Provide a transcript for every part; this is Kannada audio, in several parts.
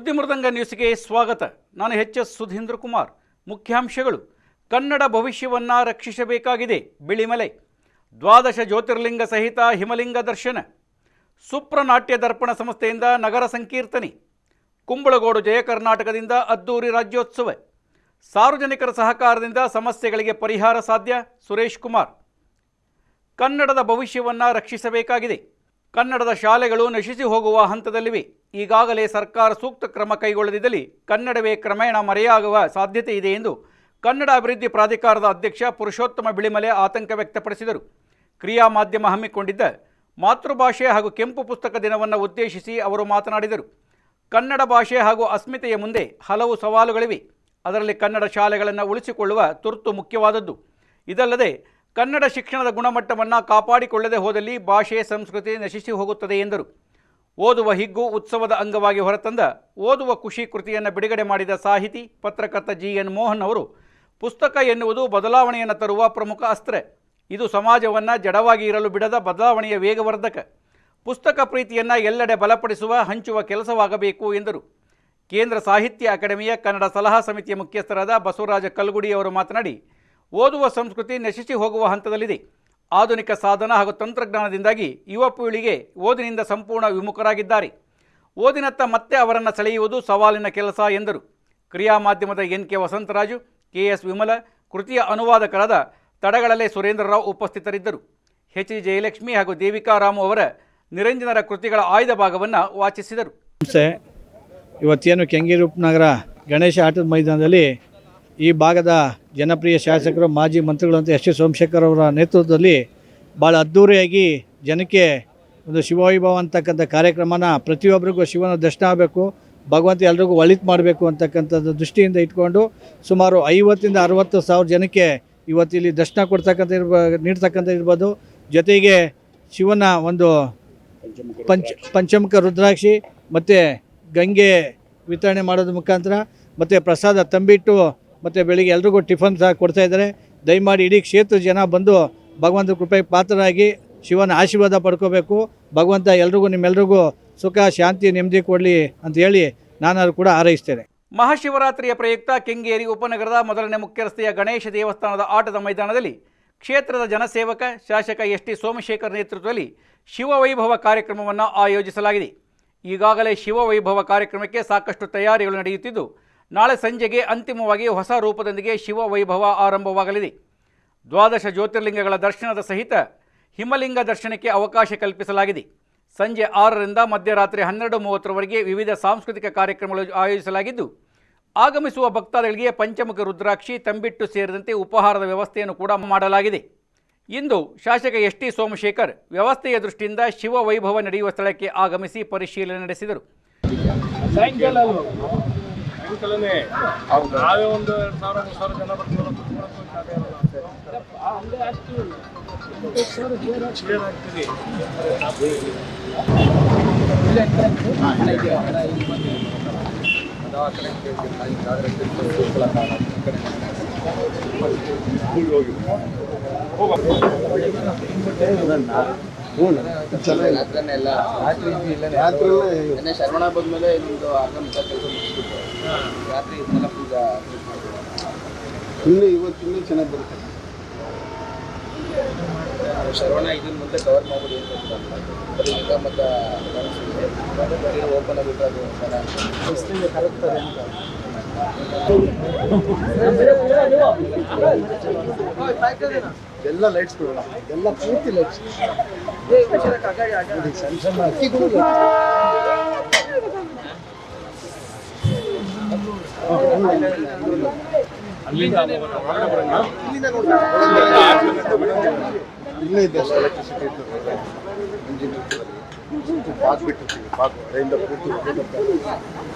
ಸುದ್ದಿ ಮೃದಂಗ ನ್ಯೂಸ್ಗೆ ಸ್ವಾಗತ. ನಾನು ಎಚ್ ಎಸ್ ಸುಧೀಂದ್ರ ಕುಮಾರ್. ಮುಖ್ಯಾಂಶಗಳು. ಕನ್ನಡ ಭವಿಷ್ಯವನ್ನು ರಕ್ಷಿಸಬೇಕಾಗಿದೆ. ಬಿಳಿಮಲೆ. ದ್ವಾದಶ ಜ್ಯೋತಿರ್ಲಿಂಗ ಸಹಿತ ಹಿಮಲಿಂಗ ದರ್ಶನ. ಸುಪ್ರನಾಟ್ಯ ದರ್ಪಣ ಸಂಸ್ಥೆಯಿಂದ ನಗರ ಸಂಕೀರ್ತನೆ. ಕುಂಬಳಗೋಡು ಜಯ ಕರ್ನಾಟಕದಿಂದ ಅದ್ದೂರಿ ರಾಜ್ಯೋತ್ಸವ. ಸಾರ್ವಜನಿಕರ ಸಹಕಾರದಿಂದ ಸಮಸ್ಯೆಗಳಿಗೆ ಪರಿಹಾರ ಸಾಧ್ಯ, ಸುರೇಶ್ ಕುಮಾರ್. ಕನ್ನಡದ ಭವಿಷ್ಯವನ್ನು ರಕ್ಷಿಸಬೇಕಾಗಿದೆ. ಕನ್ನಡದ ಶಾಲೆಗಳು ನಶಿಸಿ ಹೋಗುವ ಹಂತದಲ್ಲಿವೆ. ಈಗಾಗಲೇ ಸರ್ಕಾರ ಸೂಕ್ತ ಕ್ರಮ ಕೈಗೊಳ್ಳದಿದ್ದಲ್ಲಿ ಕನ್ನಡವೇ ಕ್ರಮೇಣ ಮರೆಯಾಗುವ ಸಾಧ್ಯತೆ ಇದೆ ಎಂದು ಕನ್ನಡ ಅಭಿವೃದ್ಧಿ ಪ್ರಾಧಿಕಾರದ ಅಧ್ಯಕ್ಷ ಪುರುಷೋತ್ತಮ ಬಿಳಿಮಲೆ ಆತಂಕ ವ್ಯಕ್ತಪಡಿಸಿದರು. ಕ್ರಿಯಾ ಮಾಧ್ಯಮ ಹಮ್ಮಿಕೊಂಡಿದ್ದ ಮಾತೃಭಾಷೆ ಹಾಗೂ ಕೆಂಪು ಪುಸ್ತಕ ದಿನವನ್ನು ಉದ್ದೇಶಿಸಿ ಅವರು ಮಾತನಾಡಿದರು. ಕನ್ನಡ ಭಾಷೆ ಹಾಗೂ ಅಸ್ಮಿತೆಯ ಮುಂದೆ ಹಲವು ಸವಾಲುಗಳಿವೆ. ಅದರಲ್ಲಿ ಕನ್ನಡ ಶಾಲೆಗಳನ್ನು ಉಳಿಸಿಕೊಳ್ಳುವ ತುರ್ತು ಮುಖ್ಯವಾದದ್ದು. ಇದಲ್ಲದೆ ಕನ್ನಡ ಶಿಕ್ಷಣದ ಗುಣಮಟ್ಟವನ್ನು ಕಾಪಾಡಿಕೊಳ್ಳದೆ ಹೋದಲ್ಲಿ ಭಾಷೆ, ಸಂಸ್ಕೃತಿ ನಶಿಸಿ ಹೋಗುತ್ತದೆ ಎಂದರು. ಓದುವ ಹಿಗ್ಗು ಉತ್ಸವದ ಅಂಗವಾಗಿ ಹೊರತಂದ ಓದುವ ಖುಷಿ ಕೃತಿಯನ್ನು ಬಿಡುಗಡೆ ಮಾಡಿದ ಸಾಹಿತಿ, ಪತ್ರಕರ್ತ ಜಿ. ಎನ್. ಮೋಹನ್ ಅವರು, ಪುಸ್ತಕ ಎನ್ನುವುದು ಬದಲಾವಣೆಯನ್ನು ತರುವ ಪ್ರಮುಖ ಅಸ್ತ್ರ. ಇದು ಸಮಾಜವನ್ನು ಜಡವಾಗಿ ಇರಲು ಬಿಡದ ಬದಲಾವಣೆಯ ವೇಗವರ್ಧಕ. ಪುಸ್ತಕ ಪ್ರೀತಿಯನ್ನು ಎಲ್ಲೆಡೆ ಬಲಪಡಿಸುವ, ಹಂಚುವ ಕೆಲಸವಾಗಬೇಕು ಎಂದರು. ಕೇಂದ್ರ ಸಾಹಿತ್ಯ ಅಕಾಡೆಮಿಯ ಕನ್ನಡ ಸಲಹಾ ಸಮಿತಿಯ ಮುಖ್ಯಸ್ಥರಾದ ಬಸವರಾಜ ಕಲ್ಗುಡಿ ಅವರು ಮಾತನಾಡಿ, ಓದುವ ಸಂಸ್ಕೃತಿ ನಶಿಸಿ ಹೋಗುವ ಹಂತದಲ್ಲಿದೆ. ಆಧುನಿಕ ಸಾಧನ ಹಾಗೂ ತಂತ್ರಜ್ಞಾನದಿಂದಾಗಿ ಯುವ ಪೀಳಿಗೆ ಓದಿನಿಂದ ಸಂಪೂರ್ಣ ವಿಮುಖರಾಗಿದ್ದಾರೆ. ಓದಿನತ್ತ ಮತ್ತೆ ಅವರನ್ನು ಸೆಳೆಯುವುದು ಸವಾಲಿನ ಕೆಲಸ ಎಂದರು. ಕ್ರಿಯಾ ಮಾಧ್ಯಮದ N K Vasantharaju, K S Vimala, ಕೃತಿಯ ಅನುವಾದಕರಾದ ತಡಗಳಲೆ ಸುರೇಂದ್ರರಾವ್ ಉಪಸ್ಥಿತರಿದ್ದರು. ಎಚ್ ಡಿ ಜಯಲಕ್ಷ್ಮಿ ಹಾಗೂ ದೇವಿಕಾ ರಾಮು ಅವರ ನಿರಂಜನರ ಕೃತಿಗಳ ಆಯ್ದ ಭಾಗವನ್ನು ವಾಚಿಸಿದರು. ಇವತ್ತೇನು ಕೆಂಗೇರಿ ಉಪನಗರ ಗಣೇಶ ಆಟದ ಮೈದಾನದಲ್ಲಿ ಈ ಭಾಗದ ಜನಪ್ರಿಯ ಶಾಸಕರು, ಮಾಜಿ ಮಂತ್ರಿಗಳಂತ ಎಸ್ ಟಿ ಸೋಮಶೇಖರ್ ಅವರ ನೇತೃತ್ವದಲ್ಲಿ ಭಾಳ ಅದ್ಧೂರಿಯಾಗಿ ಜನಕ್ಕೆ ಒಂದು ಶಿವವೈಭವ ಅಂತಕ್ಕಂಥ ಕಾರ್ಯಕ್ರಮನ ಪ್ರತಿಯೊಬ್ಬರಿಗೂ ಶಿವನ ದರ್ಶನ ಆಗಬೇಕು, ಭಗವಂತ ಎಲ್ರಿಗೂ ಒಳಿತು ಮಾಡಬೇಕು ಅಂತಕ್ಕಂಥದ್ದು ದೃಷ್ಟಿಯಿಂದ ಇಟ್ಕೊಂಡು ಸುಮಾರು ಐವತ್ತಿಂದ ಅರವತ್ತು ಸಾವಿರ ಜನಕ್ಕೆ ಇವತ್ತಿಲ್ಲಿ ದರ್ಶನ ಕೊಡ್ತಕ್ಕಂಥ ಇರ್ಬ, ನೀಡ್ತಕ್ಕಂಥ ಇರ್ಬೋದು. ಜೊತೆಗೆ ಶಿವನ ಒಂದು ಪಂಚ, ಪಂಚಮುಖ ರುದ್ರಾಕ್ಷಿ ಮತ್ತು ಗಂಗೆ ವಿತರಣೆ ಮಾಡೋದ್ರ ಮುಖಾಂತರ ಮತ್ತು ಪ್ರಸಾದ ತಂಬಿಟ್ಟು ಮತ್ತು ಬೆಳಿಗ್ಗೆ ಎಲ್ರಿಗೂ ಟಿಫನ್ ಸಹ ಕೊಡ್ತಾ ಇದ್ದಾರೆ. ದಯಮಾಡಿ ಇಡೀ ಕ್ಷೇತ್ರ ಜನ ಬಂದು ಭಗವಂತ ಕೃಪೆಗೆ ಪಾತ್ರರಾಗಿ ಶಿವನ ಆಶೀರ್ವಾದ ಪಡ್ಕೋಬೇಕು. ಭಗವಂತ ಎಲ್ರಿಗೂ ನಿಮ್ಮೆಲ್ರಿಗೂ ಸುಖ, ಶಾಂತಿ, ನೆಮ್ಮದಿ ಕೊಡಲಿ ಅಂತ ಹೇಳಿ ನಾನು ಕೂಡ ಹಾರೈಸ್ತೇನೆ. ಮಹಾಶಿವರಾತ್ರಿಯ ಪ್ರಯುಕ್ತ ಕೆಂಗೇರಿ ಉಪನಗರದ ಮೊದಲನೇ ಮುಖ್ಯ ರಸ್ತೆಯ ಗಣೇಶ ದೇವಸ್ಥಾನದ ಆಟದ ಮೈದಾನದಲ್ಲಿ ಕ್ಷೇತ್ರದ ಜನಸೇವಕ ಶಾಸಕ ಎಸ್ ಟಿ ಸೋಮಶೇಖರ್ ನೇತೃತ್ವದಲ್ಲಿ ಶಿವವೈಭವ ಕಾರ್ಯಕ್ರಮವನ್ನು ಆಯೋಜಿಸಲಾಗಿದೆ. ಈಗಾಗಲೇ ಶಿವವೈಭವ ಕಾರ್ಯಕ್ರಮಕ್ಕೆ ಸಾಕಷ್ಟು ತಯಾರಿಗಳು ನಡೆಯುತ್ತಿದ್ದು ನಾಳೆ ಸಂಜೆಗೆ ಅಂತಿಮವಾಗಿ ಹೊಸ ರೂಪದೊಂದಿಗೆ ಶಿವವೈಭವ ಆರಂಭವಾಗಲಿದೆ. ದ್ವಾದಶ ಜ್ಯೋತಿರ್ಲಿಂಗಗಳ ದರ್ಶನದ ಸಹಿತ ಹಿಮಲಿಂಗ ದರ್ಶನಕ್ಕೆ ಅವಕಾಶ ಕಲ್ಪಿಸಲಾಗಿದೆ. ಸಂಜೆ ಆರರಿಂದ ಮಧ್ಯರಾತ್ರಿ ಹನ್ನೆರಡು ಮೂವತ್ತರವರೆಗೆ ವಿವಿಧ ಸಾಂಸ್ಕೃತಿಕ ಕಾರ್ಯಕ್ರಮಗಳು ಆಯೋಜಿಸಲಾಗಿದ್ದು, ಆಗಮಿಸುವ ಭಕ್ತಾದಿಗಳಿಗೆ ಪಂಚಮುಖ ರುದ್ರಾಕ್ಷಿ, ತಂಬಿಟ್ಟು ಸೇರಿದಂತೆ ಉಪಹಾರದ ವ್ಯವಸ್ಥೆಯನ್ನು ಕೂಡ ಮಾಡಲಾಗಿದೆ. ಇಂದು ಶಾಸಕ ಎಸ್ ಟಿ ಸೋಮಶೇಖರ್ ವ್ಯವಸ್ಥೆಯ ದೃಷ್ಟಿಯಿಂದ ಶಿವ ವೈಭವ ನಡೆಯುವ ಸ್ಥಳಕ್ಕೆ ಆಗಮಿಸಿ ಪರಿಶೀಲನೆ ನಡೆಸಿದರು. ಸಾಯಂಕಾಲನೇ ನಾವೇ ಒಂದು ಎರಡು ಸಾವಿರ ಮೂರು ಸಾವಿರ ಜನ. ಕ್ಲಿಯರ್ ಆಗ್ತೀವಿ. ನಿನ್ನೆ ಶರವಣ ಬಂದ್ಮೇಲೆ ಇನ್ನೊಂದು ಅರ್ಧ ಮುಕ್ಕಾಲು ಕೆಲಸ ಮುಗಿಸ್ಬಿಟ್ಟು. ರಾತ್ರಿ ಇದನ್ನೆಲ್ಲ ಪೂಜಾ ಇನ್ನು ಇವತ್ತಿನ್ನೂ ಚೆನ್ನಾಗಿ ಬರುತ್ತೆ. ಶರವಣ ಇದನ್ನ ಮುಂದೆ ಕವರ್ ಮಾಡ್ಬಿಡಿ ಅಂತ. ಬರೀ ಈಗ ಮತ್ತೆ ಗಣೇಶ ಓಪನ್ ಆಗಿಬಿಟ್ರೆ ಅದು ಒಂಥರ ಎಲ್ಲ ಲೈಟ್ಸ್ ಬಿಡೋಣ. ಎಲ್ಲ ಪೂರ್ತಿ ಲೈಟ್ಸ್ ಸಣ್ಣ ಸಣ್ಣ ಅಕ್ಕಿಗಳು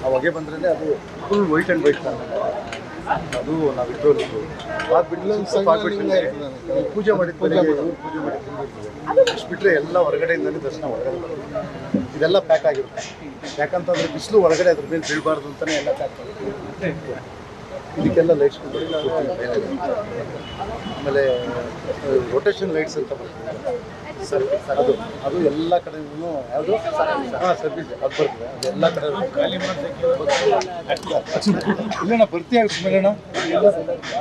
ಹೊಗೆ ಬಂದ್ರೆ ಅದು ಫುಲ್ ವೈಟ್ ಆ್ಯಂಡ್ ವೈಟ್ ಅದು ನಾವು ಇಟ್ಟು ಪಾಕ್ ಬಿಟ್ಟು ಪೂಜೆ ಮಾಡಿದ ಪೂಜೆ ಪೂಜೆ ಮಾಡಿದ್ದು ಅಷ್ಟು ಬಿಟ್ಟರೆ ಎಲ್ಲ ಹೊರಗಡೆಯಿಂದಲೇ ದರ್ಶನ ಹೊರಗಡೆ ಇದೆಲ್ಲ ಪ್ಯಾಕ್ ಆಗಿರುತ್ತೆ. ಯಾಕಂತಂದ್ರೆ ಬಿಸಿಲು ಒಳಗಡೆ ಅದ್ರ ಮೇಲೆ ಬೀಳಬಾರ್ದು ಅಂತಲೇ ಎಲ್ಲ ಪ್ಯಾಕ್ ಮಾಡಿರುತ್ತೆ ಇದಕ್ಕೆಲ್ಲ ಲೈಟ್ಸ್ ಆಮೇಲೆ ರೊಟೇಷನ್ ಲೈಟ್ಸ್ ಅಂತ ಬರ್ತದೆ. ಅದು ಅದು ಎಲ್ಲ ಕಡೆ ಯಾವುದು? ಹಾಂ ಸರ್ವಿಸ್ ಅದು ಬರ್ತದೆ. ಅದು ಎಲ್ಲ ಕಡೆ ಇಲ್ಲಣ್ಣ ಆಗುತ್ತೆ ಸುಮ್ಮನೆ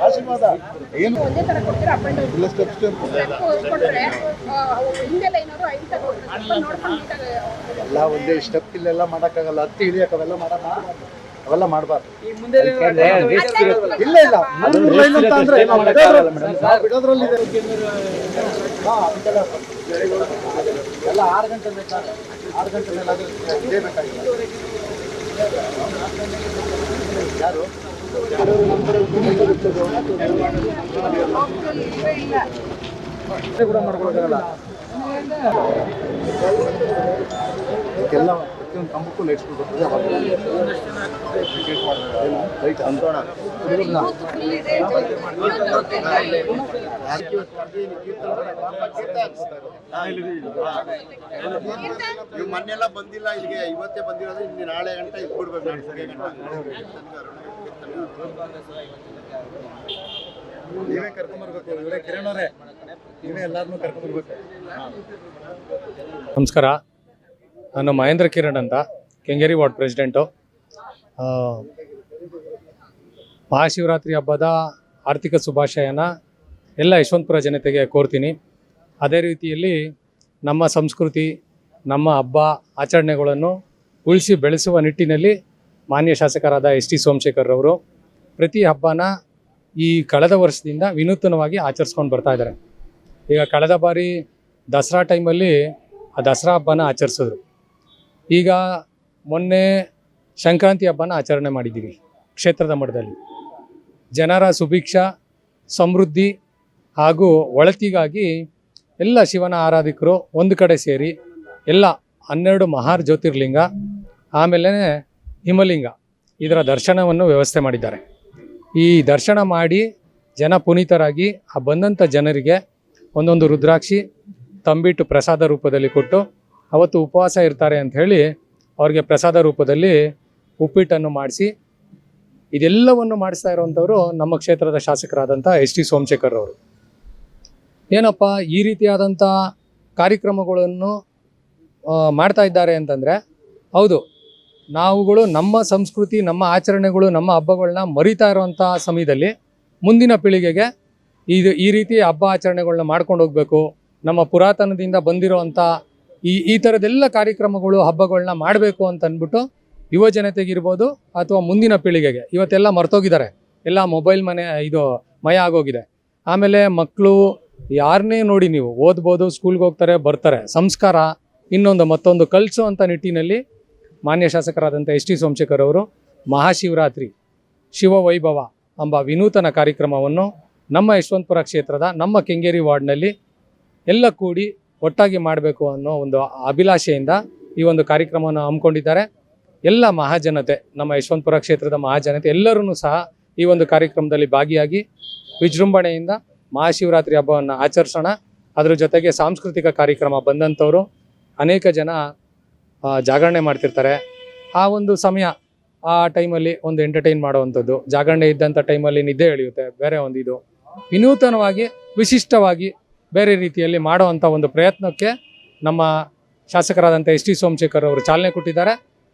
ಆಶೀರ್ವಾದ. ಏನು? ಇಲ್ಲ ಸ್ಟೆಪ್ ಸ್ಟೆಪ್ ಎಲ್ಲ ಒಂದೇ ಸ್ಟೆಪ್ ಇಲ್ಲೆಲ್ಲ ಮಾಡೋಕ್ಕಾಗಲ್ಲ. ಹತ್ತಿ ಇಳಿಯಕ್ಕೆ ಅವೆಲ್ಲ ಮಾಡಕ್ ಅವೆಲ್ಲ ಮಾಡಬಾರ್ದು. ಇಲ್ಲ ಇಲ್ಲ ಅಂದ್ರೆ ಬಿಡೋದ್ರಲ್ಲಿ- ನಾವು ಬಿಡೋದ್ರಲ್ಲಿ ಇದೆ. ಹಾ, ಅದಕ್ಕೆಲ್ಲ ಎಲ್ಲ ಆರು ಗಂಟೆ ಬೇಕಾದ್ರೆ ಆರು ಗಂಟೆ ಮೇಲೆ ಆದ್ರೆ ಇದೇ ಬೇಕಾಗಿಲ್ಲ. ಯಾರು? ಕೂಡ ಮಾಡ್ಕೊಳಕ್ಕಾಗಲ್ಲ. ಇದಕ್ಕೆಲ್ಲ ಪ್ರತಿಯೊಂದು ಕಂಬಕ್ಕೂ ಲೈಟ್ಸ್ ಲೈಟ್ ನೀವು ಮೊನ್ನೆಲ್ಲ ಬಂದಿಲ್ಲ ಇಲ್ಲಿಗೆ ಇವತ್ತೇ ಬಂದಿರೋದು ಇನ್ನು ನಾಳೆ ಗಂಟೆ ಇಟ್ಬಿಡ್ಬೇಕು ನಾಳೆ ನೀವೇ ಕರ್ಕೊಂಬರ್ಬೇಕು ಇವರೇ ಕಿರಣ್ ಅವರೇ. ನೀವೇ ಎಲ್ಲಾರನ್ನೂ ಕರ್ಕೊಂಬರ್ಬೇಕು ನಮಸ್ಕಾರ. ನಾನು ಮಹೇಂದ್ರ ಕಿರಣ್ ಅಂತ, ಕೆಂಗೇರಿ ವಾರ್ಡ್ ಪ್ರೆಸಿಡೆಂಟು ಮಹಾಶಿವರಾತ್ರಿ ಹಬ್ಬದ ಆರ್ಥಿಕ ಶುಭಾಶಯನ ಎಲ್ಲ ಯಶವಂತಪುರ ಜನತೆಗೆ ಕೋರ್ತೀನಿ. ಅದೇ ರೀತಿಯಲ್ಲಿ ನಮ್ಮ ಸಂಸ್ಕೃತಿ, ನಮ್ಮ ಹಬ್ಬ, ಆಚರಣೆಗಳನ್ನು ಉಳಿಸಿ ಬೆಳೆಸುವ ನಿಟ್ಟಿನಲ್ಲಿ ಮಾನ್ಯ ಶಾಸಕರಾದ ಎಸ್ ಟಿ ಸೋಮಶೇಖರ್ ಅವರು ಪ್ರತಿ ಹಬ್ಬನ ಈ ಕಳೆದ ವರ್ಷದಿಂದ ವಿನೂತನವಾಗಿ ಆಚರಿಸ್ಕೊಂಡು ಬರ್ತಾ ಇದ್ದಾರೆ. ಈಗ ಕಳೆದ ಬಾರಿ ದಸರಾ ಟೈಮಲ್ಲಿ ಆ ದಸರಾ ಹಬ್ಬನ ಆಚರಿಸಿದ್ರು. ಈಗ ಮೊನ್ನೆ ಸಂಕ್ರಾಂತಿ ಹಬ್ಬನ ಆಚರಣೆ ಮಾಡಿದ್ದೀವಿ ಕ್ಷೇತ್ರದ ಮಟ್ಟದಲ್ಲಿ. ಜನರ ಸುಭಿಕ್ಷ, ಸಮೃದ್ಧಿ ಹಾಗೂ ಒಳತಿಗಾಗಿ ಎಲ್ಲ ಶಿವನ ಆರಾಧಕರು ಒಂದು ಕಡೆ ಸೇರಿ ಎಲ್ಲ ಹನ್ನೆರಡು ಮಹಾರ್ ಜ್ಯೋತಿರ್ಲಿಂಗ, ಆಮೇಲೆ ಹಿಮಲಿಂಗ ಇದರ ದರ್ಶನವನ್ನು ವ್ಯವಸ್ಥೆ ಮಾಡಿದ್ದಾರೆ. ಈ ದರ್ಶನ ಮಾಡಿ ಜನ ಪುನೀತರಾಗಿ ಆ ಬಂದಂಥ ಜನರಿಗೆ ಒಂದೊಂದು ರುದ್ರಾಕ್ಷಿ, ತಂಬಿಟ್ಟು ಪ್ರಸಾದ ರೂಪದಲ್ಲಿ ಕೊಟ್ಟು ಅವತ್ತು ಉಪವಾಸ ಇರ್ತಾರೆ ಅಂತ ಹೇಳಿ ಅವ್ರಿಗೆ ಪ್ರಸಾದ ರೂಪದಲ್ಲಿ ಉಪ್ಪಿಟ್ಟನ್ನು ಮಾಡಿಸಿ ಇದೆಲ್ಲವನ್ನು ಮಾಡಿಸ್ತಾ ಇರುವಂಥವರು ನಮ್ಮ ಕ್ಷೇತ್ರದ ಶಾಸಕರಾದಂಥ ಎಸ್ ಟಿ ಸೋಮಶೇಖರ್ ಅವರು. ಏನಪ್ಪ, ಈ ರೀತಿಯಾದಂಥ ಕಾರ್ಯಕ್ರಮಗಳನ್ನು ಮಾಡ್ತಾ ಇದ್ದಾರೆ ಅಂತಂದರೆ, ಹೌದು, ನಾವುಗಳು ನಮ್ಮ ಸಂಸ್ಕೃತಿ, ನಮ್ಮ ಆಚರಣೆಗಳು, ನಮ್ಮ ಹಬ್ಬಗಳನ್ನ ಮರಿತಾ ಇರುವಂಥ ಸಮಯದಲ್ಲಿ ಮುಂದಿನ ಪೀಳಿಗೆಗೆ ಇದು ಈ ರೀತಿ ಹಬ್ಬ ಆಚರಣೆಗಳನ್ನ ಮಾಡ್ಕೊಂಡು ಹೋಗಬೇಕು. ನಮ್ಮ ಪುರಾತನದಿಂದ ಬಂದಿರೋವಂಥ ಈ ಈ ಥರದ್ದೆಲ್ಲ ಕಾರ್ಯಕ್ರಮಗಳು ಹಬ್ಬಗಳನ್ನ ಮಾಡಬೇಕು ಅಂತ ಅಂದ್ಬಿಟ್ಟು ಯುವ ಜನತೆಗಿರ್ಬೋದು ಅಥವಾ ಮುಂದಿನ ಪೀಳಿಗೆಗೆ, ಇವತ್ತೆಲ್ಲ ಮರ್ತೋಗಿದ್ದಾರೆ. ಎಲ್ಲ ಮೊಬೈಲ್ ಮನೆ, ಇದು ಮಯ ಆಗೋಗಿದೆ. ಆಮೇಲೆ ಮಕ್ಕಳು ಯಾರನ್ನೇ ನೋಡಿ ನೀವು, ಓದ್ಬೋದು ಸ್ಕೂಲ್ಗೆ ಹೋಗ್ತಾರೆ, ಬರ್ತಾರೆ, ಸಂಸ್ಕಾರ, ಇನ್ನೊಂದು ಮತ್ತೊಂದು ಕಲಿಸೋ ಅಂಥ ನಿಟ್ಟಿನಲ್ಲಿ ಮಾನ್ಯ ಶಾಸಕರಾದಂಥ ಎಸ್ ಟಿ ಸೋಮಶೇಖರ್ ಅವರು ಮಹಾಶಿವರಾತ್ರಿ, ಶಿವವೈಭವ ಎಂಬ ವಿನೂತನ ಕಾರ್ಯಕ್ರಮವನ್ನು ನಮ್ಮ ಯಶವಂತಪುರ ಕ್ಷೇತ್ರದ, ನಮ್ಮ ಕೆಂಗೇರಿ ವಾರ್ಡ್ನಲ್ಲಿ ಎಲ್ಲ ಕೂಡಿ ಒಟ್ಟಾಗಿ ಮಾಡಬೇಕು ಅನ್ನೋ ಒಂದು ಅಭಿಲಾಷೆಯಿಂದ ಈ ಒಂದು ಕಾರ್ಯಕ್ರಮವನ್ನು ಹಮ್ಮಿಕೊಂಡಿದ್ದಾರೆ. ಎಲ್ಲ ಮಹಾಜನತೆ, ನಮ್ಮ ಯಶವಂತಪುರ ಕ್ಷೇತ್ರದ ಮಹಾಜನತೆ ಎಲ್ಲರೂ ಸಹ ಈ ಒಂದು ಕಾರ್ಯಕ್ರಮದಲ್ಲಿ ಭಾಗಿಯಾಗಿ ವಿಜೃಂಭಣೆಯಿಂದ ಮಹಾಶಿವರಾತ್ರಿ ಹಬ್ಬವನ್ನು ಆಚರಿಸೋಣ. ಅದ್ರ ಜೊತೆಗೆ ಸಾಂಸ್ಕೃತಿಕ ಕಾರ್ಯಕ್ರಮ ಬಂದಂಥವರು ಅನೇಕ ಜನ ಜಾಗರಣೆ ಮಾಡ್ತಿರ್ತಾರೆ. ಆ ಒಂದು ಸಮಯ, ಆ ಟೈಮಲ್ಲಿ ಒಂದು ಎಂಟರ್ಟೈನ್ ಮಾಡುವಂಥದ್ದು. ಜಾಗರಣೆ ಇದ್ದಂಥ ಟೈಮಲ್ಲಿ ನಿದ್ದೆ ಎಳೆಯುತ್ತೆ. ಬೇರೆ ಒಂದು ಇದು. ವಿನೂತನವಾಗಿ, ವಿಶಿಷ್ಟವಾಗಿ ಬೇರೆ ರೀತಿಯಲ್ಲಿ ಮಾಡುವಂಥ ಒಂದು ಪ್ರಯತ್ನಕ್ಕೆ ನಮ್ಮ ಶಾಸಕರಾದಂಥ ಎಸ್ ಟಿ ಸೋಮಶೇಖರ್ ಅವರು ಚಾಲನೆ ಕೊಟ್ಟಿದ್ದಾರೆ.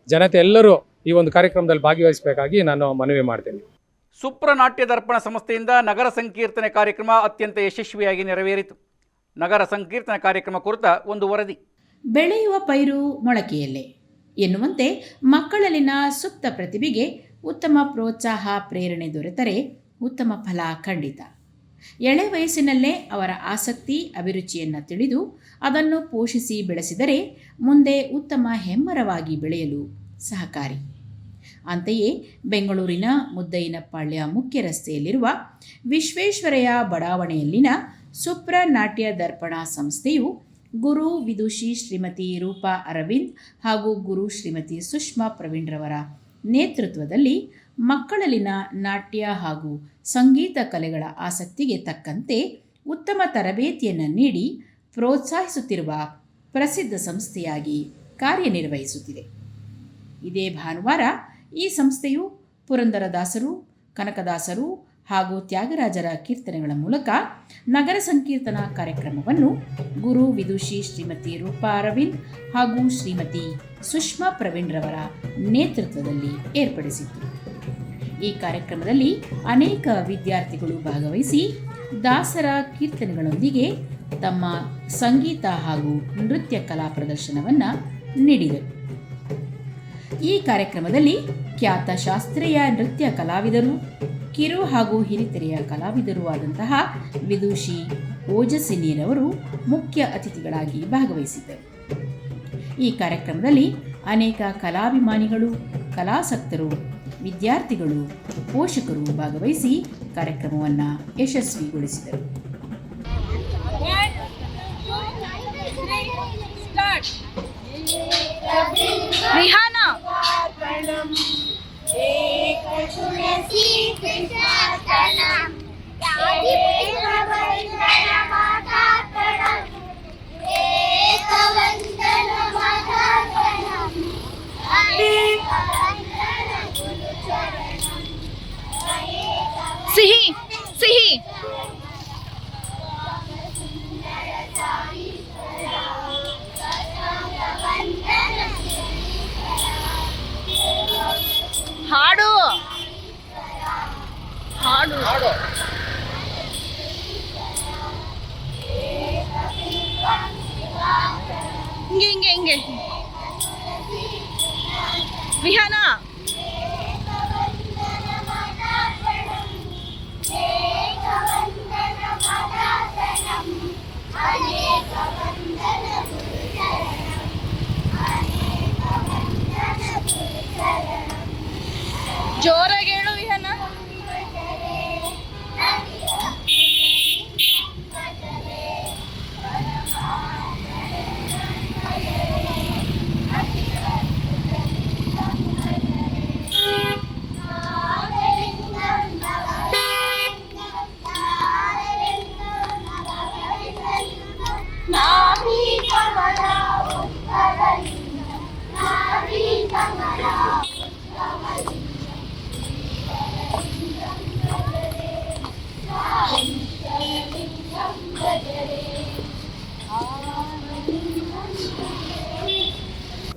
ಜನತೆ ಎಲ್ಲರೂ ಈ ಒಂದು ಕಾರ್ಯಕ್ರಮದಲ್ಲಿ ಭಾಗವಹಿಸಬೇಕಾಗಿ ನಾನು ಮನವಿ ಮಾಡ್ತೀನಿ. ಸುಪ್ರನಾಟ್ಯ ದರ್ಪಣ ಸಂಸ್ಥೆಯಿಂದ ನಗರ ಸಂಕೀರ್ತನೆ ಕಾರ್ಯಕ್ರಮ ಅತ್ಯಂತ ಯಶಸ್ವಿಯಾಗಿ ನೆರವೇರಿತು. ನಗರ ಸಂಕೀರ್ತನೆ ಕಾರ್ಯಕ್ರಮ ಕುರಿತ ಒಂದು ವರದಿ. ಬೆಳೆಯುವ ಪೈರು ಮೊಳಕೆಯಲ್ಲೇ ಎನ್ನುವಂತೆ ಮಕ್ಕಳಲ್ಲಿನ ಸುಪ್ತ ಪ್ರತಿಭೆಗೆ ಉತ್ತಮ ಪ್ರೋತ್ಸಾಹ ಪ್ರೇರಣೆ ದೊರೆತರೆ ಉತ್ತಮ ಫಲ ಖಂಡಿತ. ಎಳೆ ವಯಸ್ಸಿನಲ್ಲೇ ಅವರ ಆಸಕ್ತಿ, ಅಭಿರುಚಿಯನ್ನು ತಿಳಿದು ಅದನ್ನು ಪೋಷಿಸಿ ಬೆಳೆಸಿದರೆ ಮುಂದೆ ಉತ್ತಮ ಹೆಮ್ಮರವಾಗಿ ಬೆಳೆಯಲು ಸಹಕಾರಿ. ಅಂತೆಯೇ ಬೆಂಗಳೂರಿನ ಮುದ್ದಯ್ಯನಪಾಳ್ಯ ಮುಖ್ಯ ರಸ್ತೆಯಲ್ಲಿರುವ ವಿಶ್ವೇಶ್ವರಯ್ಯ ಬಡಾವಣೆಯಲ್ಲಿನ ಸುಪ್ರ ನಾಟ್ಯ ದರ್ಪಣ ಸಂಸ್ಥೆಯು ಗುರು ವಿದುಷಿ ಶ್ರೀಮತಿ ರೂಪಾ ಅರವಿಂದ್ ಹಾಗೂ ಗುರು ಶ್ರೀಮತಿ ಸುಷ್ಮಾ ಪ್ರವೀಣ್ರವರ ನೇತೃತ್ವದಲ್ಲಿ ಮಕ್ಕಳಲ್ಲಿನ ನಾಟ್ಯ ಹಾಗೂ ಸಂಗೀತ ಕಲೆಗಳ ಆಸಕ್ತಿಗೆ ತಕ್ಕಂತೆ ಉತ್ತಮ ತರಬೇತಿಯನ್ನು ನೀಡಿ ಪ್ರೋತ್ಸಾಹಿಸುತ್ತಿರುವ ಪ್ರಸಿದ್ಧ ಸಂಸ್ಥೆಯಾಗಿ ಕಾರ್ಯನಿರ್ವಹಿಸುತ್ತಿದೆ. ಇದೇ ಭಾನುವಾರ ಈ ಸಂಸ್ಥೆಯು ಪುರಂದರದಾಸರು, ಕನಕದಾಸರು ಹಾಗೂ ತ್ಯಾಗರಾಜರ ಕೀರ್ತನೆಗಳ ಮೂಲಕ ನಗರ ಸಂಕೀರ್ತನಾ ಕಾರ್ಯಕ್ರಮವನ್ನು ಗುರು ವಿದುಷಿ ಶ್ರೀಮತಿ ರೂಪಾ ಅರವಿಂದ್ ಹಾಗೂ ಶ್ರೀಮತಿ ಸುಷ್ಮಾ ಪ್ರವೀಣ್ ರವರ ನೇತೃತ್ವದಲ್ಲಿ ಏರ್ಪಡಿಸಿತ್ತು. ಈ ಕಾರ್ಯಕ್ರಮದಲ್ಲಿ ಅನೇಕ ವಿದ್ಯಾರ್ಥಿಗಳು ಭಾಗವಹಿಸಿ ದಾಸರ ಕೀರ್ತನೆಗಳೊಂದಿಗೆ ತಮ್ಮ ಸಂಗೀತ ಹಾಗೂ ನೃತ್ಯ ಕಲಾ ಪ್ರದರ್ಶನವನ್ನು ನೀಡಿದರು. ಈ ಕಾರ್ಯಕ್ರಮದಲ್ಲಿ ಖ್ಯಾತ ಶಾಸ್ತ್ರೀಯ ನೃತ್ಯ ಕಲಾವಿದರು ಕಿರು ಹಾಗೂ ಹಿರಿತೆರೆಯ ಕಲಾವಿದರೂ ಆದಂತಹ ವಿದುಷಿ ಓಜಸ್ವಿನಿಯರವರು ಮುಖ್ಯ ಅತಿಥಿಗಳಾಗಿ ಭಾಗವಹಿಸಿದ್ದರು. ಈ ಕಾರ್ಯಕ್ರಮದಲ್ಲಿ ಅನೇಕ ಕಲಾಭಿಮಾನಿಗಳು, ಕಲಾಸಕ್ತರು, ವಿದ್ಯಾರ್ಥಿಗಳು, ಪೋಷಕರು ಭಾಗವಹಿಸಿ ಕಾರ್ಯಕ್ರಮವನ್ನು ಯಶಸ್ವಿಗೊಳಿಸಿದರು.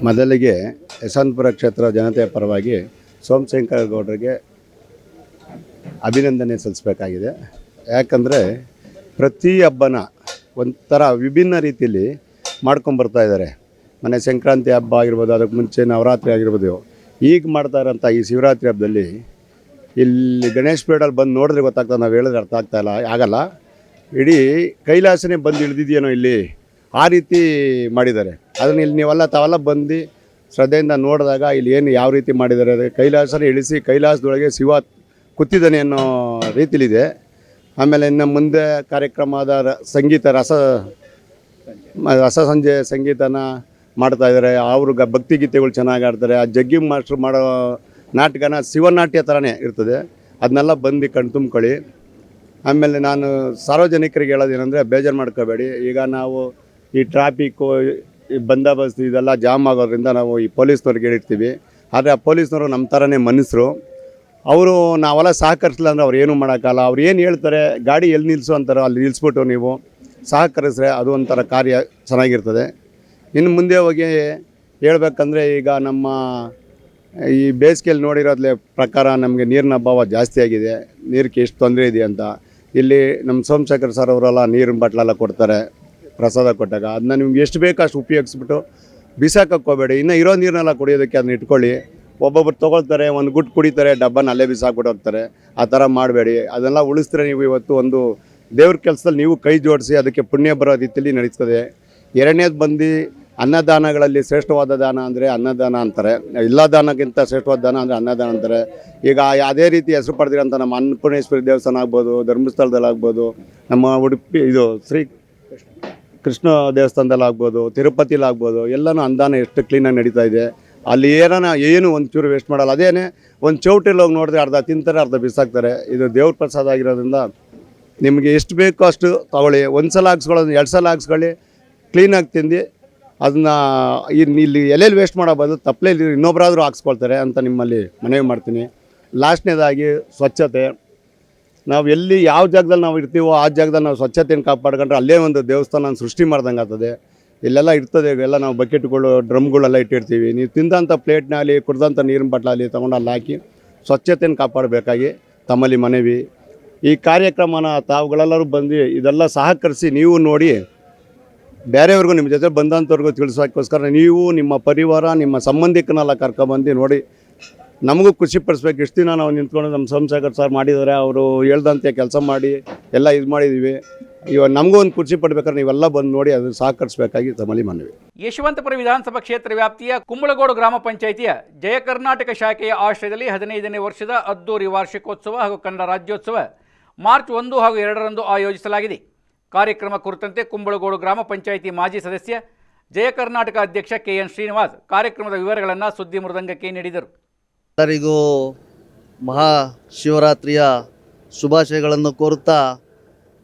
ಮೊದಲಿಗೆ ಯಶವಂತಪುರ ಕ್ಷೇತ್ರ ಜನತೆಯ ಪರವಾಗಿ ಸೋಮಶಂಕರ ಗೌಡರಿಗೆ ಅಭಿನಂದನೆ ಸಲ್ಲಿಸಬೇಕಾಗಿದೆ. ಯಾಕಂದರೆ ಪ್ರತಿ ಹಬ್ಬನ ಒಂಥರ ವಿಭಿನ್ನ ರೀತಿಯಲ್ಲಿ ಮಾಡ್ಕೊಂಬರ್ತಾ ಇದ್ದಾರೆ. ಮನೆ ಸಂಕ್ರಾಂತಿ ಹಬ್ಬ ಆಗಿರ್ಬೋದು, ಅದಕ್ಕೆ ಮುಂಚೆ ನವರಾತ್ರಿ ಆಗಿರ್ಬೋದು ಈಗ ಮಾಡ್ತಾ ಇರೋಂಥ ಈ ಶಿವರಾತ್ರಿ ಹಬ್ಬದಲ್ಲಿ ಇಲ್ಲಿ ಗಣೇಶ್ ಪೇಡಲ್ಲಿ ಬಂದು ನೋಡಿದ್ರೆ ಗೊತ್ತಾಗ್ತದೆ, ನಾವು ಹೇಳಿದ್ರೆ ಅರ್ಥ ಆಗ್ತಾಯಿಲ್ಲ ಆಗಲ್ಲ. ಇಡೀ ಕೈಲಾಸನೇ ಬಂದು ಇಳಿದಿದೆಯೇನೋ ಇಲ್ಲಿ. ಆ ರೀತಿ ಮಾಡಿದ್ದಾರೆ. ಅದನ್ನು ಇಲ್ಲಿ ನೀವೆಲ್ಲ ತಾವೆಲ್ಲ ಬಂದು ಶ್ರದ್ಧೆಯಿಂದ ನೋಡಿದಾಗ ಇಲ್ಲಿ ಏನು ಯಾವ ರೀತಿ ಮಾಡಿದ್ದಾರೆ ಕೈಲಾಸನ ಇಳಿಸಿ ಕೈಲಾಸದೊಳಗೆ ಶಿವ ಕುತ್ತಿದ್ದಾನೆ ಅನ್ನೋ ರೀತಿಲಿದೆ. ಆಮೇಲೆ ಇನ್ನು ಮುಂದೆ ಕಾರ್ಯಕ್ರಮದ ರ- ಸಂಗೀತ ರಸ ರಸ ಸಂಜೆ ಸಂಗೀತನ ಮಾಡ್ತಾ ಇದ್ದಾರೆ. ಅವರು ಭಕ್ತಿ ಗೀತೆಗಳು ಚೆನ್ನಾಗಿ ಆಡ್ತಾರೆ ಆ ಜಗ್ಗಿ ಮಾಸ್ಟ್ರು ಮಾಡೋ ನಾಟಕನ ಶಿವನಾಟ್ಯ ಥರನೇ ಇರ್ತದೆ. ಅದನ್ನೆಲ್ಲ ಬಂದು ಕಣ್ತುಂಬ್ಕೊಳ್ಳಿ ಆಮೇಲೆ ನಾನು ಸಾರ್ವಜನಿಕರಿಗೆ ಹೇಳೋದೇನೆಂದರೆ ಬೇಜಾರು ಮಾಡ್ಕೋಬೇಡಿ. ಈಗ ನಾವು ಈ ಟ್ರಾಫಿಕ್ಕು ಬಂದೋಬಸ್ತ್ ಇದೆಲ್ಲ ಜಾಮ್ ಆಗೋದ್ರಿಂದ ನಾವು ಈ ಪೊಲೀಸ್ನವ್ರಿಗೆ ಹೇಳಿರ್ತೀವಿ. ಆದರೆ ಆ ಪೊಲೀಸ್ನವರು ನಮ್ಮ ಥರನೇ ಮನುಷ್ಯರು. ಅವರು ನಾವೆಲ್ಲ ಸಹಕರಿಸಲಿಲ್ಲ ಅಂದರೆ ಅವ್ರು ಏನೂ ಮಾಡೋಕ್ಕಲ್ಲ ಅವ್ರು ಏನು ಹೇಳ್ತಾರೆ, ಗಾಡಿ ಎಲ್ಲಿ ನಿಲ್ಲಿಸು ಅಂತಾರೋ ಅಲ್ಲಿ ನಿಲ್ಲಿಸ್ಬಿಟ್ಟು ನೀವು ಸಹಕರಿಸಿದ್ರೆ ಅದು ಒಂಥರ ಕಾರ್ಯ ಚೆನ್ನಾಗಿರ್ತದೆ. ಇನ್ನು ಮುಂದೆ ಹೋಗಿ ಹೇಳ್ಬೇಕಂದ್ರೆ ಈಗ ನಮ್ಮ ಈ ಬೇಸಿಗೆಯಲ್ಲಿ ನೋಡಿರೋದ್ಲೆ ಪ್ರಕಾರ ನಮಗೆ ನೀರಿನ ಅಭಾವ ಜಾಸ್ತಿ ಆಗಿದೆ. ನೀರಿಗೆ ಎಷ್ಟು ತೊಂದರೆ ಇದೆ ಅಂತ. ಇಲ್ಲಿ ನಮ್ಮ ಸೋಮಶೇಖರ್ ಸರ್ ಅವರೆಲ್ಲ ನೀರಿನ ಬಾಟ್ಲೆಲ್ಲ ಕೊಡ್ತಾರೆ. ಪ್ರಸಾದ ಕೊಟ್ಟಾಗ ಅದನ್ನ ನಿಮ್ಗೆ ಎಷ್ಟು ಬೇಕೋ ಅಷ್ಟು ಉಪಯೋಗಿಸ್ಬಿಟ್ಟು ಬಿಸಾಕೋಬೇಡಿ ಇನ್ನು ಇರೋ ನೀರನ್ನೆಲ್ಲ ಕುಡಿಯೋದಕ್ಕೆ ಅದನ್ನ ಇಟ್ಕೊಳ್ಳಿ. ಒಬ್ಬೊಬ್ರು ತೊಗೊಳ್ತಾರೆ, ಒಂದು ಗುಟ್ಟು ಕುಡಿತಾರೆ, ಡಬ್ಬನ ಅಲ್ಲೇ ಬಿಸಾಕ್ಬಿಟ್ಟು ಹೋಗ್ತಾರೆ. ಆ ಥರ ಮಾಡಬೇಡಿ. ಅದೆಲ್ಲ ಉಳಿಸಿದ್ರೆ ನೀವು ಇವತ್ತು ಒಂದು ದೇವ್ರ ಕೆಲಸದಲ್ಲಿ ನೀವು ಕೈ ಜೋಡಿಸಿ ಅದಕ್ಕೆ ಪುಣ್ಯ ಬರೋ ರೀತಿಯಲ್ಲಿ ನಡೀತದೆ ಎರಡನೇದು ಬಂದು ಅನ್ನದಾನಗಳಲ್ಲಿ ಶ್ರೇಷ್ಠವಾದ ದಾನ ಅಂದರೆ ಅನ್ನದಾನ ಅಂತಾರೆ. ಎಲ್ಲ ದಾನಕ್ಕಿಂತ ಶ್ರೇಷ್ಠವಾದ ದಾನ ಅಂದರೆ ಅನ್ನದಾನ ಅಂತಾರೆ. ಈಗ ಅದೇ ರೀತಿ ಹೆಸರು ಪಡೆದಿರೋಂಥ ನಮ್ಮ ಅನ್ನಪೂರ್ಣೇಶ್ವರಿ ದೇವಸ್ಥಾನ ಆಗ್ಬೋದು, ಧರ್ಮಸ್ಥಳದಲ್ಲಿ ಆಗ್ಬೋದು, ನಮ್ಮ ಉಡುಪಿ ಇದು ಶ್ರೀ ಕೃಷ್ಣ ದೇವಸ್ಥಾನದಲ್ಲಿ ಆಗ್ಬೋದು, ತಿರುಪತಿಲಿ ಆಗ್ಬೋದು, ಎಲ್ಲನೂ ಅಂದಾನ ಎಷ್ಟು ಕ್ಲೀನಾಗಿ ನಡೀತಾ ಇದೆ. ಅಲ್ಲಿ ಏನಾನ ಏನು ಚೂರು ವೇಸ್ಟ್ ಮಾಡಲ್ಲ. ಅದೇನೆ ಒಂದು ಚೌಟಿಲಿ ಹೋಗಿ ನೋಡಿದ್ರೆ ಅರ್ಧ ತಿಂತಾರೆ, ಅರ್ಧ ಬಿಸಾಕ್ತಾರೆ. ಇದು ದೇವ್ರ ಪ್ರಸಾದ ಆಗಿರೋದ್ರಿಂದ ನಿಮಗೆ ಎಷ್ಟು ಬೇಕೋ ಅಷ್ಟು ತಗೊಳ್ಳಿ. ಒಂದು ಸಲ ಹಾಕ್ಸ್ಕೊಳ್ಳೋದು ಎರಡು ಸಲ ಹಾಕ್ಸ್ಕೊಳ್ಳಿ ಕ್ಲೀನಾಗಿ ತಿಂದು ಅದನ್ನ ಇಲ್ಲಿ ಎಲೆಯಲ್ಲಿ ವೇಸ್ಟ್ ಮಾಡೋ ಬದಲು ಇನ್ನೊಬ್ಬರಾದರೂ ಹಾಕ್ಸ್ಕೊಳ್ತಾರೆ ಅಂತ ನಿಮ್ಮಲ್ಲಿ ಮನವಿ ಮಾಡ್ತೀನಿ. ಲಾಸ್ಟ್ನೇದಾಗಿ ಸ್ವಚ್ಛತೆ. ನಾವು ಎಲ್ಲಿ ಯಾವ ಜಾಗದಲ್ಲಿ ನಾವು ಇರ್ತೀವೋ ಆ ಜಾಗದಲ್ಲಿ ನಾವು ಸ್ವಚ್ಛತೆಯನ್ನು ಕಾಪಾಡ್ಕೊಂಡ್ರೆ ಅಲ್ಲೇ ಒಂದು ದೇವಸ್ಥಾನ ಸೃಷ್ಟಿ ಮಾಡ್ದಂಗೆ ಆಗ್ತದೆ. ಇಲ್ಲೆಲ್ಲ ಇರ್ತದೆ ಎಲ್ಲ ನಾವು ಬಕೆಟ್ಗಳು ಡ್ರಮ್ಗಳೆಲ್ಲ ಇಟ್ಟಿರ್ತೀವಿ. ನೀವು ತಿಂದಂಥ ಪ್ಲೇಟ್ನಾಗಲಿ ಕುಡ್ದಂಥ ನೀರಿನ ಬಟ್ಲಾಗಲಿ ತೊಗೊಂಡು ಅಲ್ಲಿ ಹಾಕಿ ಸ್ವಚ್ಛತೆಯನ್ನು ಕಾಪಾಡಬೇಕಾಗಿ ತಮ್ಮಲ್ಲಿ ಮನವಿ. ಈ ಕಾರ್ಯಕ್ರಮನ ತಾವುಗಳೆಲ್ಲರೂ ಬಂದು ಇದೆಲ್ಲ ಸಹಕರಿಸಿ ನೀವು ನೋಡಿ ಬೇರೆಯವ್ರಿಗೂ ನಿಮ್ಮ ಜೊತೆ ಬಂದಂಥವ್ರಿಗೂ ತಿಳಿಸೋಕ್ಕೋಸ್ಕರ ನೀವು ನಿಮ್ಮ ಪರಿವಾರ, ನಿಮ್ಮ ಸಂಬಂಧಿಕನೆಲ್ಲ ಕರ್ಕೊಂಬಂದು ನೋಡಿ ನಮಗೂ ಖುಷಿ ಪಡಿಸ್ಬೇಕು. ಇಷ್ಟು ದಿನ ನಾವು ನಿಂತ್ಕೊಂಡು ನಮ್ಮ ಸೋಮಶೇಖರ್ ಸರ್ ಮಾಡಿದ್ದಾರೆ, ಅವರು ಹೇಳ್ದಂತೆ ಕೆಲಸ ಮಾಡಿ, ಎಲ್ಲ ಇದು ಮಾಡಿದ್ದೀವಿ. ಇವಾಗ ನಮಗೂ ಒಂದು ಖುಷಿ ಪಡ್ಬೇಕಾದ್ರೆ ನೀವೆಲ್ಲ ಬಂದು ನೋಡಿ ಅದನ್ನು ಸಹಕರಿಸಬೇಕಾಗಿ ತಮ್ಮಲ್ಲಿ ಮನವಿ. ಯಶವಂತಪುರ ವಿಧಾನಸಭಾ ಕ್ಷೇತ್ರ ವ್ಯಾಪ್ತಿಯ ಕುಂಬಳಗೋಡು ಗ್ರಾಮ ಪಂಚಾಯಿತಿಯ ಜಯ ಕರ್ನಾಟಕ ಶಾಖೆಯ ಆಶ್ರಯದಲ್ಲಿ ಹದಿನೈದನೇ ವರ್ಷದ ಅದ್ದೂರಿ ವಾರ್ಷಿಕೋತ್ಸವ ಹಾಗೂ ಕನ್ನಡ ರಾಜ್ಯೋತ್ಸವ ಮಾರ್ಚ್ ಒಂದು ಹಾಗೂ ಎರಡರಂದು ಆಯೋಜಿಸಲಾಗಿದೆ. ಕಾರ್ಯಕ್ರಮ ಕುರಿತಂತೆ ಕುಂಬಳಗೋಡು ಗ್ರಾಮ ಪಂಚಾಯಿತಿ ಮಾಜಿ ಸದಸ್ಯ ಜಯ ಕರ್ನಾಟಕ ಅಧ್ಯಕ್ಷ ಕೆ ಎನ್ ಶ್ರೀನಿವಾಸ್ ಕಾರ್ಯಕ್ರಮದ ವಿವರಗಳನ್ನು ಸುದ್ದಿ ಮೃದಂಗಕ್ಕೆ ನೀಡಿದರು. ಎಲ್ಲರಿಗೂ ಮಹಾ ಶಿವರಾತ್ರಿಯ ಶುಭಾಶಯಗಳನ್ನು ಕೋರುತ್ತಾ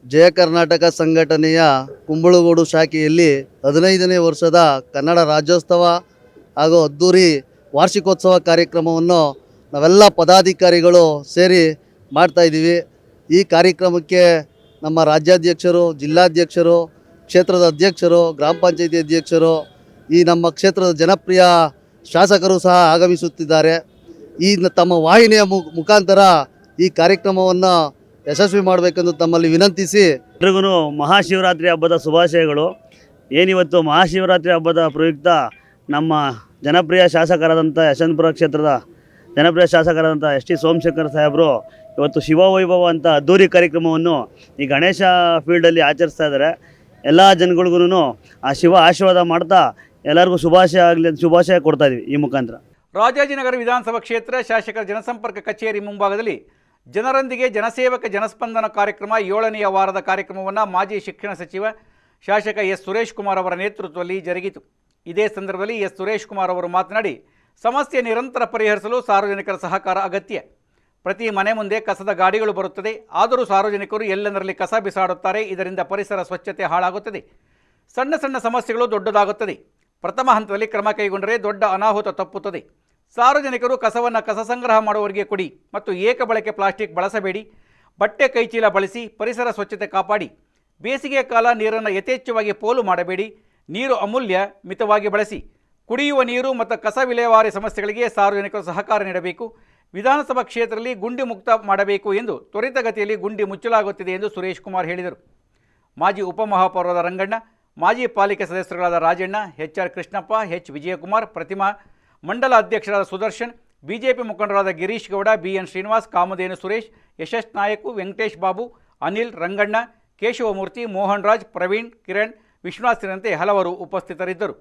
ಜಯ ಕರ್ನಾಟಕ ಸಂಘಟನೆಯ ಕುಂಬಳಗೋಡು ಶಾಖೆಯಲ್ಲಿ ಹದಿನೈದನೇ ವರ್ಷದ ಕನ್ನಡ ರಾಜ್ಯೋತ್ಸವ ಹಾಗೂ ಅದ್ದೂರಿ ವಾರ್ಷಿಕೋತ್ಸವ ಕಾರ್ಯಕ್ರಮವನ್ನು ನಾವೆಲ್ಲ ಪದಾಧಿಕಾರಿಗಳು ಸೇರಿ ಮಾಡ್ತಾಯಿದ್ದೀವಿ ಈ ಕಾರ್ಯಕ್ರಮಕ್ಕೆ ನಮ್ಮ ರಾಜ್ಯಾಧ್ಯಕ್ಷರು, ಜಿಲ್ಲಾಧ್ಯಕ್ಷರು, ಕ್ಷೇತ್ರದ ಅಧ್ಯಕ್ಷರು, ಗ್ರಾಮ ಪಂಚಾಯಿತಿ ಅಧ್ಯಕ್ಷರು, ಈ ನಮ್ಮ ಕ್ಷೇತ್ರದ ಜನಪ್ರಿಯ ಶಾಸಕರು ಸಹ ಆಗಮಿಸುತ್ತಿದ್ದಾರೆ. ಈ ತಮ್ಮ ವಾಹಿನಿಯ ಮುಖಾಂತರ ಈ ಕಾರ್ಯಕ್ರಮವನ್ನು ಯಶಸ್ವಿ ಮಾಡಬೇಕೆಂದು ತಮ್ಮಲ್ಲಿ ವಿನಂತಿಸಿ. ಎಲ್ರಿಗೂ ಮಹಾಶಿವರಾತ್ರಿ ಹಬ್ಬದ ಶುಭಾಶಯಗಳು. ಏನಿವತ್ತು ಮಹಾಶಿವರಾತ್ರಿ ಹಬ್ಬದ ಪ್ರಯುಕ್ತ ನಮ್ಮ ಜನಪ್ರಿಯ ಶಾಸಕರಾದಂಥ ಯಶವಂತಪುರ ಕ್ಷೇತ್ರದ ಜನಪ್ರಿಯ ಶಾಸಕರಾದಂಥ ಎಸ್ ಟಿ ಸೋಮಶೇಖರ್ ಸಾಹೇಬರು ಇವತ್ತು ಶಿವವೈಭವ ಅಂತ ಅದ್ದೂರಿ ಕಾರ್ಯಕ್ರಮವನ್ನು ಈ ಗಣೇಶ ಫೀಲ್ಡಲ್ಲಿ ಆಚರಿಸ್ತಾ ಇದ್ದಾರೆ. ಎಲ್ಲ ಜನಗಳಿಗೂ ಆ ಶಿವ ಆಶೀರ್ವಾದ ಮಾಡ್ತಾ ಎಲ್ಲರಿಗೂ ಶುಭಾಶಯ ಆಗಲಿ ಶುಭಾಶಯ ಕೊಡ್ತಾಯಿದ್ವಿ ಈ ಮುಖಾಂತರ. ರಾಜಾಜಿನಗರ ವಿಧಾನಸಭಾ ಕ್ಷೇತ್ರ ಶಾಸಕರ ಜನಸಂಪರ್ಕ ಕಚೇರಿ ಮುಂಭಾಗದಲ್ಲಿ ಜನರೊಂದಿಗೆ ಜನಸೇವಕ ಜನಸ್ಪಂದನ ಕಾರ್ಯಕ್ರಮ ಏಳನೆಯ ವಾರದ ಕಾರ್ಯಕ್ರಮವನ್ನು ಮಾಜಿ ಶಿಕ್ಷಣ ಸಚಿವ ಶಾಸಕ ಎಸ್ ಸುರೇಶ್ ಕುಮಾರ್ ಅವರ ನೇತೃತ್ವದಲ್ಲಿ ಜರುಗಿತು. ಇದೇ ಸಂದರ್ಭದಲ್ಲಿ ಎಸ್ ಸುರೇಶ್ ಕುಮಾರ್ ಅವರು ಮಾತನಾಡಿ, ಸಮಸ್ಯೆ ನಿರಂತರ ಪರಿಹರಿಸಲು ಸಾರ್ವಜನಿಕರ ಸಹಕಾರ ಅಗತ್ಯ. ಪ್ರತಿ ಮನೆ ಮುಂದೆ ಕಸದ ಗಾಡಿಗಳು ಬರುತ್ತದೆ. ಆದರೂ ಸಾರ್ವಜನಿಕರು ಎಲ್ಲೆಂದರಲ್ಲಿ ಕಸ ಬಿಸಾಡುತ್ತಾರೆ, ಇದರಿಂದ ಪರಿಸರ ಸ್ವಚ್ಛತೆ ಹಾಳಾಗುತ್ತದೆ. ಸಣ್ಣ ಸಣ್ಣ ಸಮಸ್ಯೆಗಳು ದೊಡ್ಡದಾಗುತ್ತದೆ. ಪ್ರಥಮ ಹಂತದಲ್ಲಿ ಕ್ರಮ ಕೈಗೊಂಡರೆ ದೊಡ್ಡ ಅನಾಹುತ ತಪ್ಪುತ್ತದೆ. ಸಾರ್ವಜನಿಕರು ಕಸವನ್ನು ಕಸ ಸಂಗ್ರಹ ಮಾಡುವವರಿಗೆ ಕೊಡಿ ಮತ್ತು ಏಕ ಬಳಕೆ ಪ್ಲಾಸ್ಟಿಕ್ ಬಳಸಬೇಡಿ. ಬಟ್ಟೆ ಕೈಚೀಲ ಬಳಸಿ ಪರಿಸರ ಸ್ವಚ್ಛತೆ ಕಾಪಾಡಿ. ಬೇಸಿಗೆ ಕಾಲ ನೀರನ್ನು ಯಥೇಚ್ಛವಾಗಿ ಪೋಲು ಮಾಡಬೇಡಿ. ನೀರು ಅಮೂಲ್ಯ, ಮಿತವಾಗಿ ಬಳಸಿ. ಕುಡಿಯುವ ನೀರು ಮತ್ತು ಕಸ ವಿಲೇವಾರಿ ಸಮಸ್ಯೆಗಳಿಗೆ ಸಾರ್ವಜನಿಕರು ಸಹಕಾರ ನೀಡಬೇಕು. ವಿಧಾನಸಭಾ ಕ್ಷೇತ್ರದಲ್ಲಿ ಗುಂಡಿ ಮುಕ್ತ ಮಾಡಬೇಕು ಎಂದು ತ್ವರಿತಗತಿಯಲ್ಲಿ ಗುಂಡಿ ಮುಚ್ಚಲಾಗುತ್ತಿದೆ ಎಂದು ಸುರೇಶ್ ಕುಮಾರ್ ಹೇಳಿದರು. ಮಾಜಿ ಉಪಮಹಾಪೌರದ ರಂಗಣ್ಣ ಮಾಜಿ ಪಾಲಿಕೆ ಸದಸ್ಯರುಗಳಾದ Rajanna H R Krishnappa H Vijayakumar, Pratima, ಮಂಡಲ ಅಧ್ಯಕ್ಷರಾದ ಸುದರ್ಶನ್, ಬಿಜೆಪಿ ಮುಖಂಡರಾದ ಗಿರೀಶ್ ಗೌಡ, ಬಿ ಎನ್ ಶ್ರೀನಿವಾಸ್, ಕಾಮಧೇನು ಸುರೇಶ್, ಯಶಸ್ ನಾಯಕು, ವೆಂಕಟೇಶ್ ಬಾಬು, ಅನಿಲ್ ರಂಗಣ್ಣ, ಕೇಶವಮೂರ್ತಿ, ಮೋಹನ್ ರಾಜ್, ಪ್ರವೀಣ್ ಕಿರಣ್, ವಿಶ್ವನಾಥ್ ಸೇರಿದಂತೆ ಹಲವರು ಉಪಸ್ಥಿತರಿದ್ದರು.